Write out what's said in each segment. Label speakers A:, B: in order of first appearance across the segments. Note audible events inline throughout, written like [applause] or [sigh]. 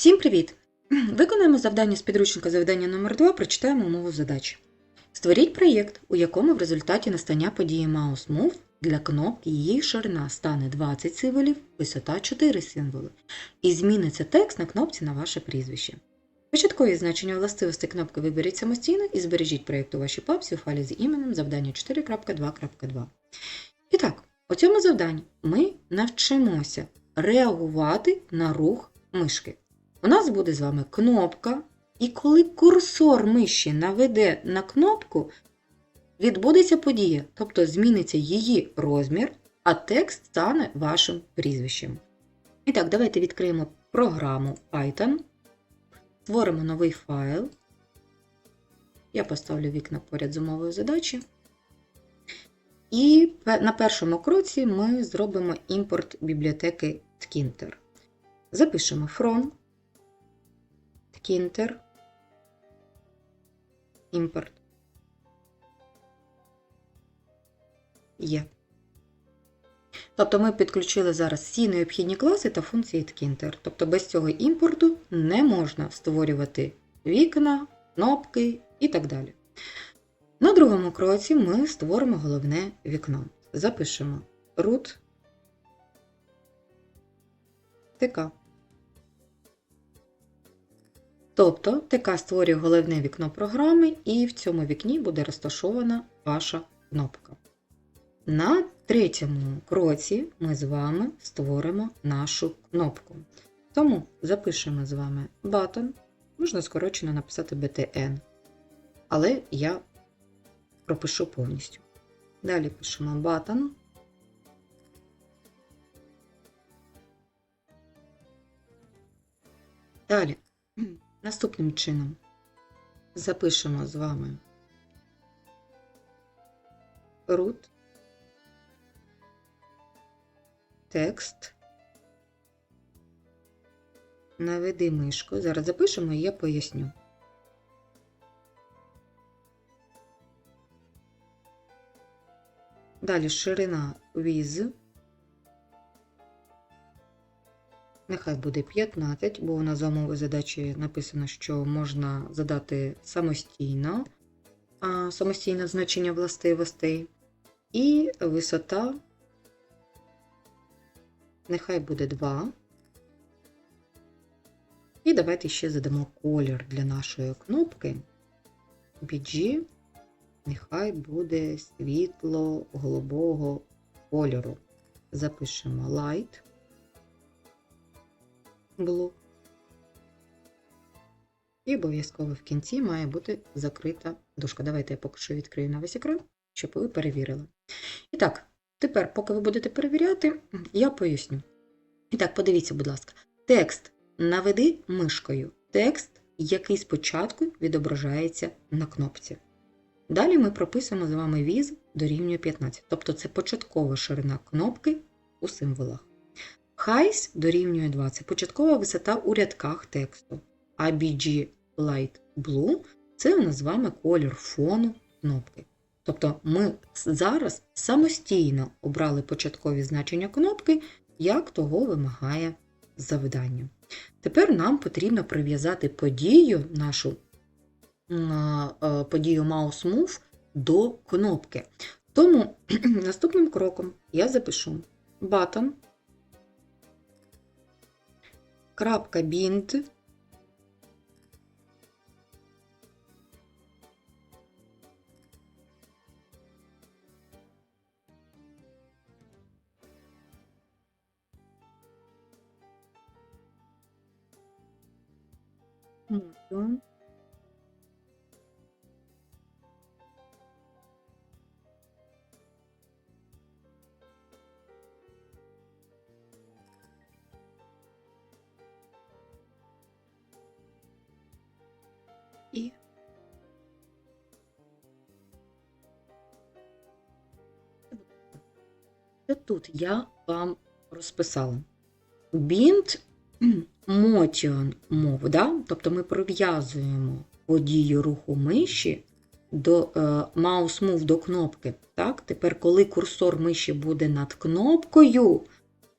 A: Всім привіт! Виконаємо завдання з підручника завдання номер 2 прочитаємо умову задачі. Створіть проєкт, у якому в результаті настання події Mouse Move для кнопки її ширина стане 20 символів, висота 4 символи. І зміниться текст на кнопці на ваше прізвище. Початкові значення властивостей кнопки виберіть самостійно і збережіть проєкт у вашій папці у файлі з іменем завдання 4.2.2. І так, у цьому завданні ми навчимося реагувати на рух мишки. У нас буде з вами кнопка, і коли курсор миші наведе на кнопку, відбудеться подія, тобто зміниться її розмір, а текст стане вашим прізвищем. І так, давайте відкриємо програму Python, створимо новий файл. Я поставлю вікна поряд з умовою задачі. І на першому кроці ми зробимо імпорт бібліотеки Tkinter. Запишемо from Tkinter імпорт. Є. Тобто ми підключили зараз всі необхідні класи та функції Tkinter. Тобто без цього імпорту не можна створювати вікна, кнопки і так далі. На другому кроці ми створимо головне вікно. Запишемо root tk. Тобто ТК створює головне вікно програми, і в цьому вікні буде розташована ваша кнопка. На третьому кроці ми з вами створимо нашу кнопку. Тому запишемо з вами button, можна скорочено написати BTN, але я пропишу повністю. Далі пишемо button. Далі Наступним чином запишемо з вами root, текст, наведи мишку. Зараз запишемо і я поясню. Далі ширина with. Нехай буде 15, бо у нас за задачі написано, що можна задати самостійно, самостійне значення властивостей. І висота нехай буде 2. І давайте ще задамо колір для нашої кнопки. BG нехай буде світло-голубого кольору. Запишемо light блок. І обов'язково в кінці має бути закрита дужка. Давайте я поки що відкрию на весь екран, щоб ви перевірили. І так, тепер, поки ви будете перевіряти, я поясню. І так, подивіться, будь ласка, текст наведи мишкою. Текст, який спочатку відображається на кнопці. Далі ми прописуємо з вами віз дорівнює 15, тобто це початкова ширина кнопки у символах. Height дорівнює 2. Це початкова висота у рядках тексту. А BG Light Blue це у нас з вами колір фону кнопки. Тобто ми зараз самостійно обрали початкові значення кнопки, як того вимагає завдання. Тепер нам потрібно прив'язати подію, нашу подію Mouse Move до кнопки. Тому [clears throat] наступним кроком я запишу button крапка бінд. Motion. Це тут я вам розписала. Bind motion move, да? тобто ми прив'язуємо подію руху миші до е, mouse move до кнопки. Так? Тепер, коли курсор миші буде над кнопкою,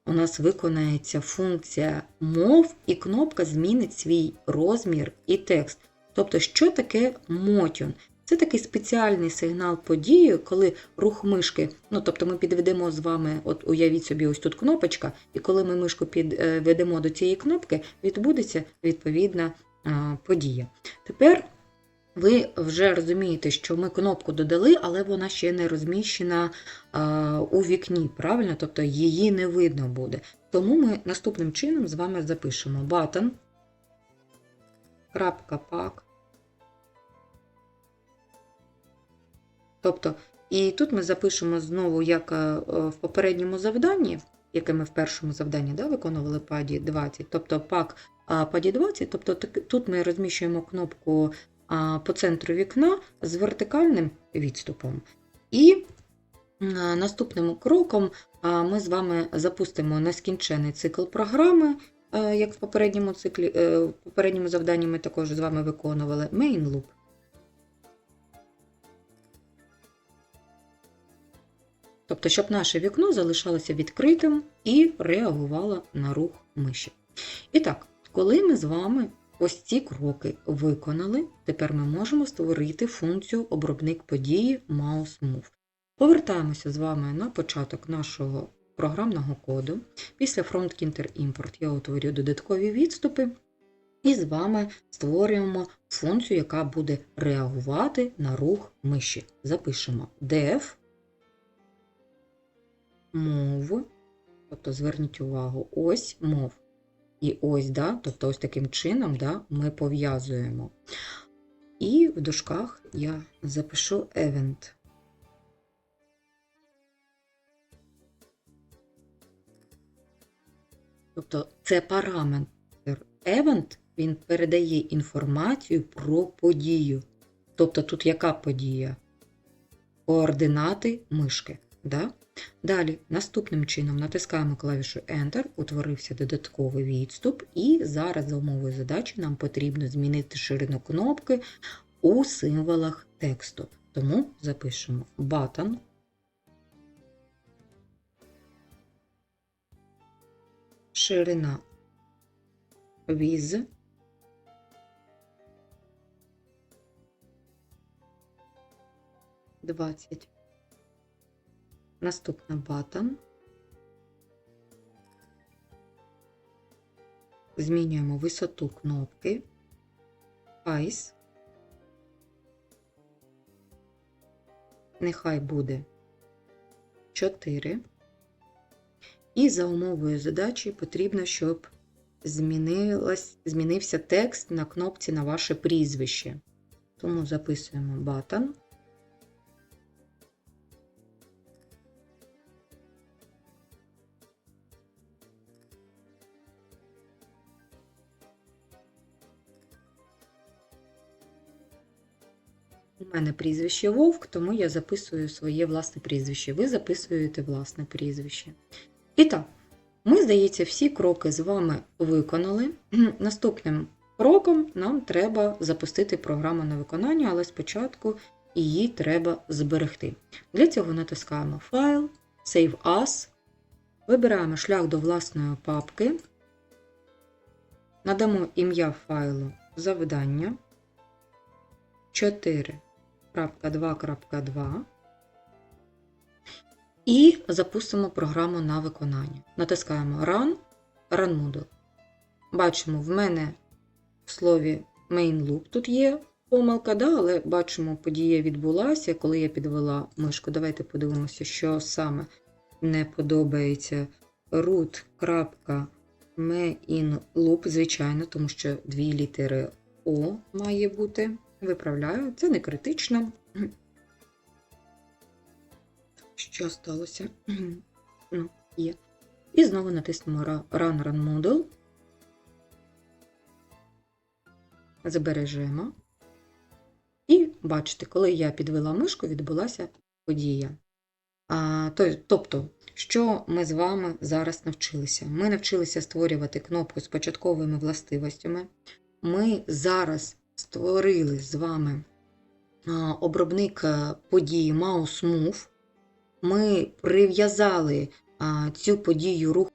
A: у нас виконається функція мов, і кнопка змінить свій розмір і текст. Тобто, що таке мотюн? Це такий спеціальний сигнал події, коли рух мишки, ну тобто ми підведемо з вами, от уявіть собі, ось тут кнопочка, і коли ми мишку підведемо до цієї кнопки, відбудеться відповідна подія. Тепер ви вже розумієте, що ми кнопку додали, але вона ще не розміщена у вікні, правильно? Тобто її не видно буде. Тому ми наступним чином з вами запишемо button. Тобто, і тут ми запишемо знову, як е, в попередньому завданні, яке ми в першому завданні да, виконували паді 20, тобто пак паді 20, тобто тут ми розміщуємо кнопку по центру вікна з вертикальним відступом. І наступним кроком ми з вами запустимо нескінчений цикл програми, як в попередньому циклі, е, в попередньому завданні ми також з вами виконували main loop. Тобто, щоб наше вікно залишалося відкритим і реагувало на рух миші. І так, коли ми з вами ось ці кроки виконали, тепер ми можемо створити функцію обробник події Mouse Move. Повертаємося з вами на початок нашого програмного коду. Після FrontKinter Import я утворю додаткові відступи. І з вами створюємо функцію, яка буде реагувати на рух миші. Запишемо def мов, тобто зверніть увагу, ось мов. І ось, да, тобто ось таким чином да, ми пов'язуємо. І в дужках я запишу event. Тобто це параметр event, він передає інформацію про подію. Тобто тут яка подія? Координати мишки. Да? Далі, наступним чином натискаємо клавішу Enter, утворився додатковий відступ, і зараз за умовою задачі нам потрібно змінити ширину кнопки у символах тексту. Тому запишемо button. Ширина with двадцять. Наступна батон. Змінюємо висоту кнопки. Ice. Нехай буде 4. І за умовою задачі потрібно, щоб змінився текст на кнопці на ваше прізвище. Тому записуємо button. У мене прізвище Вовк, тому я записую своє власне прізвище. Ви записуєте власне прізвище. І так, ми, здається, всі кроки з вами виконали. Наступним кроком нам треба запустити програму на виконання, але спочатку її треба зберегти. Для цього натискаємо Файл, Save As, вибираємо шлях до власної папки, надамо ім'я файлу завдання 4.2.2 і запустимо програму на виконання. Натискаємо Run, Run Moodle. Бачимо, в мене в слові main loop тут є помилка, да, але бачимо, подія відбулася, коли я підвела мишку. Давайте подивимося, що саме не подобається root.main loop, звичайно, тому що дві літери O має бути. Виправляю, це не критично. Що сталося? Ну, є. І знову натиснемо Run Run Model. Збережемо. І бачите, коли я підвела мишку, відбулася подія. А, то, Тобто, що ми з вами зараз навчилися? Ми навчилися створювати кнопку з початковими властивостями. Ми зараз створили з вами обробник події Mouse Move. Ми прив'язали цю подію руху